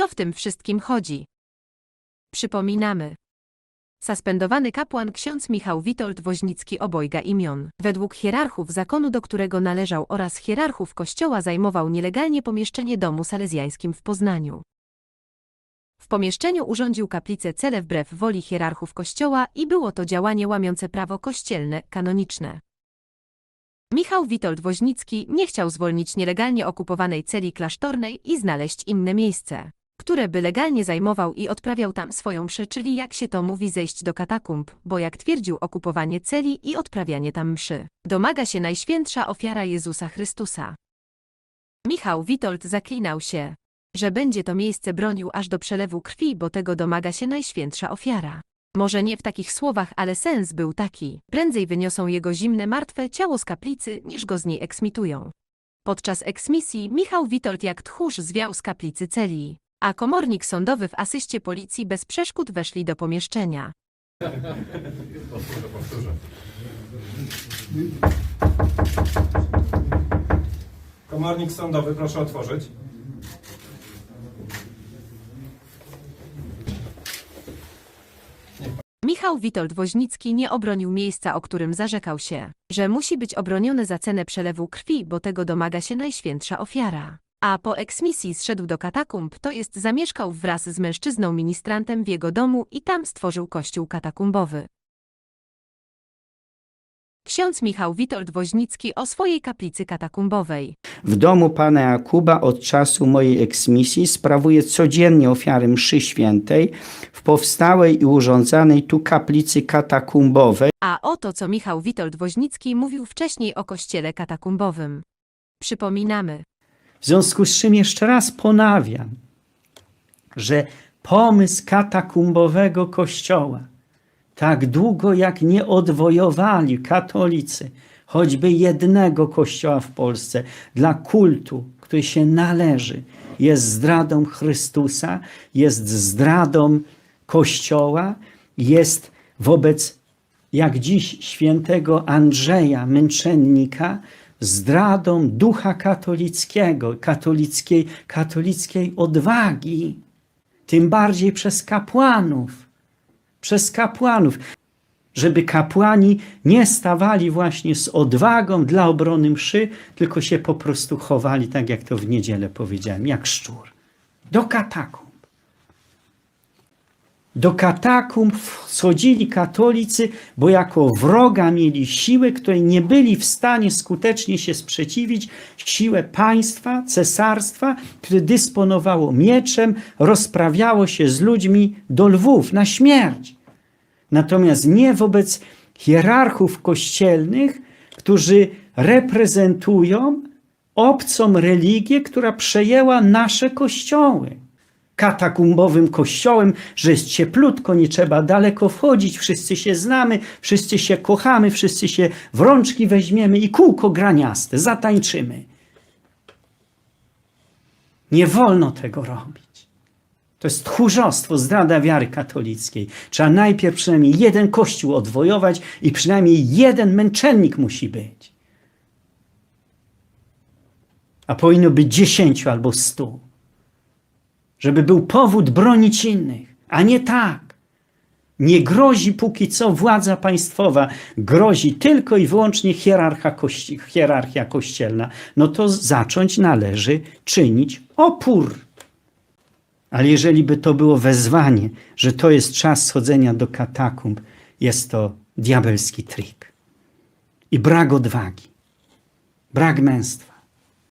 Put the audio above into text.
Co w tym wszystkim chodzi? Przypominamy. Suspendowany kapłan ksiądz Michał Witold Woźnicki obojga imion. Według hierarchów zakonu, do którego należał oraz hierarchów kościoła zajmował nielegalnie pomieszczenie domu salezjańskim w Poznaniu. W pomieszczeniu urządził kaplicę cele wbrew woli hierarchów kościoła i było to działanie łamiące prawo kościelne, kanoniczne. Michał Witold Woźnicki nie chciał zwolnić nielegalnie okupowanej celi klasztornej i znaleźć inne miejsce, które by legalnie zajmował i odprawiał tam swoją mszę, czyli jak się to mówi zejść do katakumb, bo jak twierdził okupowanie celi i odprawianie tam mszy, domaga się najświętsza ofiara Jezusa Chrystusa. Michał Witold zaklinał się, że będzie to miejsce bronił aż do przelewu krwi, bo tego domaga się najświętsza ofiara. Może nie w takich słowach, ale sens był taki. Prędzej wyniosą jego zimne, martwe ciało z kaplicy, niż go z niej eksmitują. Podczas eksmisji Michał Witold jak tchórz zwiał z kaplicy celi, a komornik sądowy w asyście policji bez przeszkód weszli do pomieszczenia. Powtórzę, powtórzę. Komornik sądowy, proszę otworzyć. Michał Witold Woźnicki nie obronił miejsca, o którym zarzekał się, że musi być obronione za cenę przelewu krwi, bo tego domaga się najświętsza ofiara. A po eksmisji zszedł do katakumb, to jest zamieszkał wraz z mężczyzną ministrantem w jego domu i tam stworzył kościół katakumbowy. Ksiądz Michał Witold Woźnicki o swojej kaplicy katakumbowej. W domu pana Jakuba od czasu mojej eksmisji sprawuję codziennie ofiary mszy świętej w powstałej i urządzanej tu kaplicy katakumbowej. A oto co Michał Witold Woźnicki mówił wcześniej o kościele katakumbowym. Przypominamy. W związku z czym jeszcze raz ponawiam, że pomysł katakumbowego kościoła, tak długo jak nie odwojowali katolicy choćby jednego kościoła w Polsce dla kultu, który się należy, jest zdradą Chrystusa, jest zdradą Kościoła, jest wobec, jak dziś, świętego Andrzeja, męczennika, zdradą ducha katolickiego, katolickiej, katolickiej odwagi, tym bardziej przez kapłanów, przez kapłanów, żeby kapłani nie stawali właśnie z odwagą dla obrony mszy, tylko się po prostu chowali, tak jak to w niedzielę powiedziałem, jak szczur, do katakumb. Do katakumb wchodzili katolicy, bo jako wroga mieli siłę, której nie byli w stanie skutecznie się sprzeciwić, siłę państwa, cesarstwa, które dysponowało mieczem, rozprawiało się z ludźmi do lwów na śmierć. Natomiast nie wobec hierarchów kościelnych, którzy reprezentują obcą religię, która przejęła nasze kościoły katakumbowym kościołem, że jest cieplutko, nie trzeba daleko wchodzić, wszyscy się znamy, wszyscy się kochamy, wszyscy się w rączki weźmiemy i kółko graniaste, zatańczymy. Nie wolno tego robić. To jest tchórzostwo, zdrada wiary katolickiej. Trzeba najpierw przynajmniej jeden kościół odwojować i przynajmniej jeden męczennik musi być. A powinno być dziesięciu albo stu żeby był powód bronić innych, a nie tak. Nie grozi póki co władza państwowa, grozi tylko i wyłącznie hierarcha kości, hierarchia kościelna. No to zacząć należy czynić opór. Ale jeżeli by to było wezwanie, że to jest czas schodzenia do katakumb, jest to diabelski trik. I brak odwagi, brak męstwa.